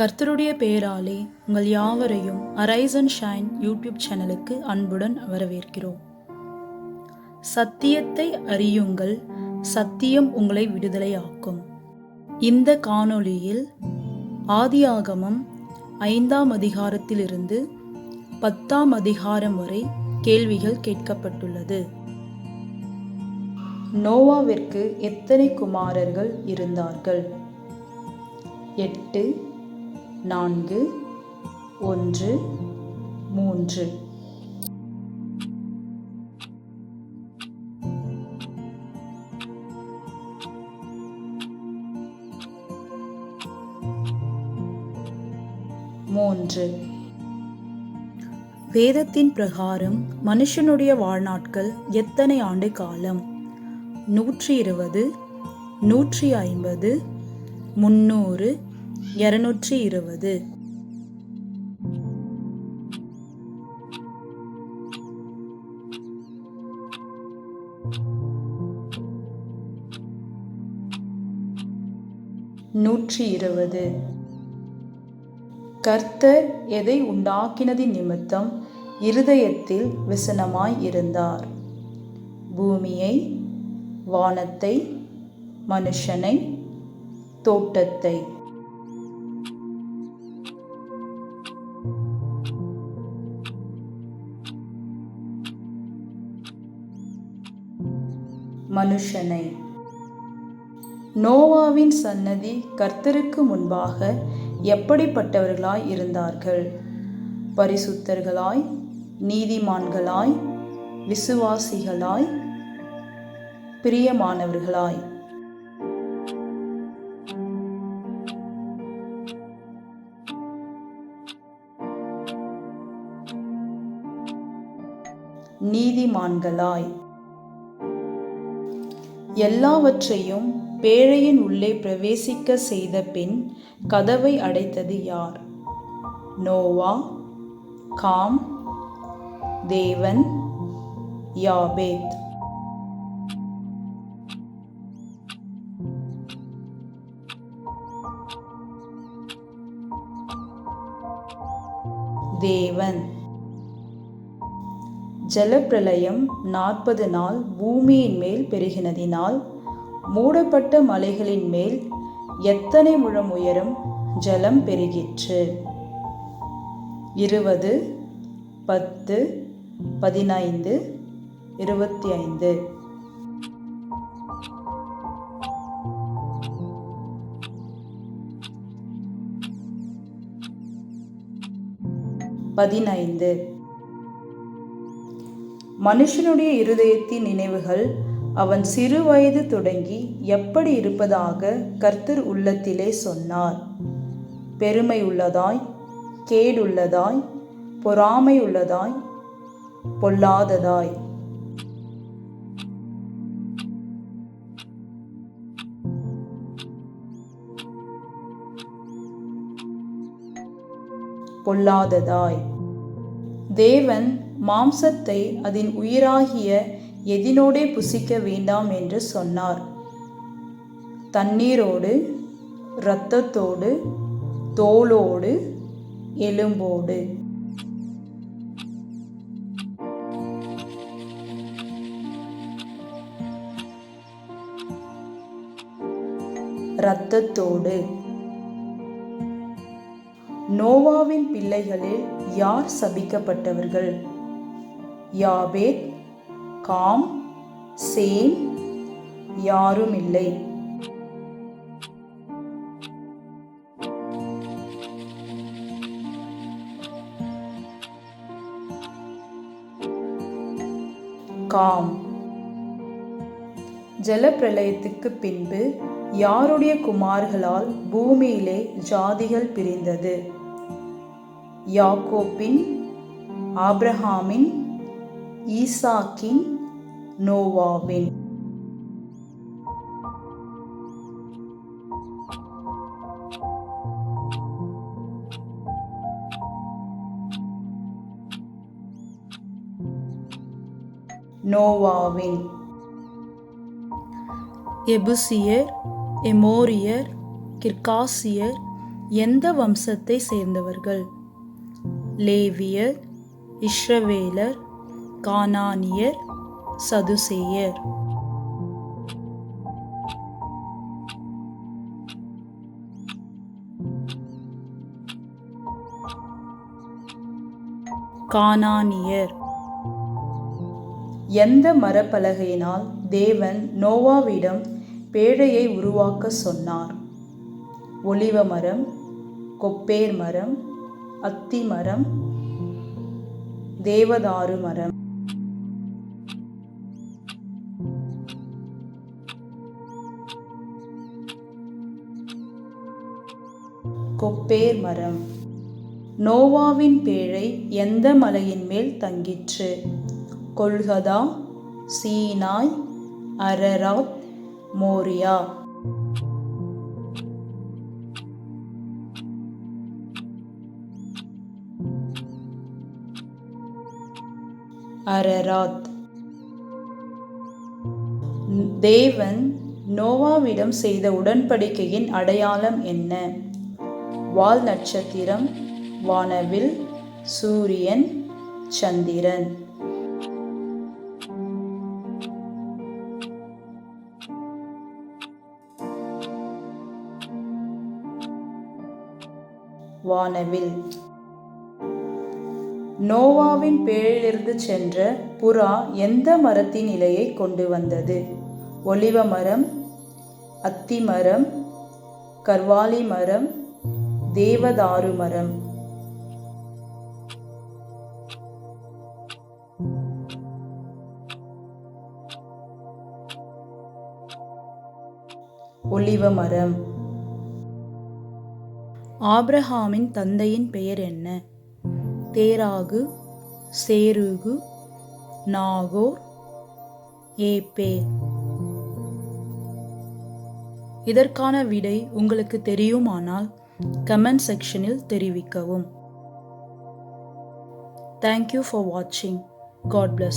கர்த்தருடைய பெயராலே உங்கள் யாவரையும் அரைஸ் அண்ட் ஷைன் யூடியூப் சேனலுக்கு அன்புடன் வரவேற்கிறோம். சத்தியத்தை அறியுங்கள் சத்தியம் உங்களை விடுதலையாக்கும். இந்த காணொளியில் ஆதியாகமம் ஐந்தாம் அதிகாரத்திலிருந்து பத்தாம் அதிகாரம் வரை கேள்விகள் கேட்கப்பட்டுள்ளது. நோவாவிற்கு எத்தனை குமாரர்கள் இருந்தார்கள்? எட்டு நான்கு ஒன்று மூன்று. மூன்று. வேதத்தின் பிரகாரம் மனுஷனுடைய வாழ்நாட்கள் எத்தனை ஆண்டு காலம்? நூற்றி இருபது நூற்றி ஐம்பது முன்னூறு இருநூற்றி இருபது நூற்றி இருபது கர்த்தர் எதை உண்டாக்கினதின் நிமித்தம் இருதயத்தில் விசனமாய் இருந்தார். பூமியை வானத்தை மனுஷனை தோட்டத்தை. மனுஷனை. நோவாவின் சன்னதி கர்த்தருக்கு முன்பாக எப்படிப்பட்டவர்களாய் இருந்தார்கள்? பரிசுத்தர்களாய் நீதிமான்களாய் விசுவாசிகளாய் பிரியமானவர்களாய். நீதிமான்களாய். எல்லாவற்றையும் பேழையின் உள்ளே பிரவேசிக்க செய்த பின் கதவை அடைத்தது யார்? நோவா காம் தேவன் யாபேத். தேவன். ஜலப்பிரளயம் நாற்பது நாள் பூமியின் மேல் பெருகினதினால் மூடப்பட்ட மலைகளின் மேல் எத்தனை முழம் உயரம் ஜலம் பெருகிற்று. இருபது பத்து பதினைந்து இருபத்தி ஐந்து பதினைந்து. மனுஷனுடைய இருதயத்தின் நினைவுகள் அவன் சிறு வயது தொடங்கி எப்படி இருப்பதாக கர்த்தர் உள்ளத்திலே சொன்னார். பெருமை உள்ளதாய் கேடுள்ளதாய் பொறாமை உள்ளதாய் பொல்லாததாய். பொல்லாததாய். தேவன் மாம்சத்தை அதன் உயிராகிய எதினோடே புசிக்க வேண்டாம் என்று சொன்னார். தண்ணீரோடு இரத்தத்தோடு தோலோடு எலும்போடு. இரத்தத்தோடு. நோவாவின் பிள்ளைகளில் யார் சபிக்கப்பட்டவர்கள்? யாபேத் காம் சேம் யாரும் இல்லை காம். ஜலப்பிரளயத்துக்கு பின்பு யாருடைய குமார்களால் பூமியிலே ஜாதிகள் பிரிந்தது? யாக்கோப்பின் ஆப்ரஹாமின் ஈசாக்கின் நோவாவின். நோவாவின். எபுசியர் எமோரியர் கிர்காசியர் எந்த வம்சத்தை சேர்ந்தவர்கள்? லேவியர் இஸ்ரவேலர் கானானியர் சதுசேயர். கானானியர். எந்த மரப்பலகையினால் தேவன் நோவாவிடம் பேழையை உருவாக்க சொன்னார்? ஒளிவ மரம் கொப்பேர் மரம் அத்தி மரம் தேவதாரு மரம். கொப்பேர் மரம். நோவாவின் பேழை எந்த மலையின் மேல் தங்கிற்று? Golgotha Sinai Ararat Moriah. Ararat. தேவன் நோவாவிடம் செய்த உடன்படிக்கையின் அடையாளம் என்ன? வால் நட்சத்திரம் வானவில் சூரியன் சந்திரன். வானவில். நோவாவின் பேழிலிருந்து சென்ற புறா எந்த மரத்தின் இலையை கொண்டு வந்தது? ஒலிவ மரம் அத்தி மரம் கர்வாலி மரம் தேவதாரு மரம் ஒலிவ மரம் ஆப்ரஹாமின் தந்தையின் பெயர் என்ன? தேராகு சேருகு நாகோர் ஏபே இதற்கான விடை உங்களுக்கு தெரியுமானால் கமெண்ட் செக்ஷனில் தெரிவிக்கவும். தேங்க்யூ ஃபார் வாட்சிங் காட் பிளஸ்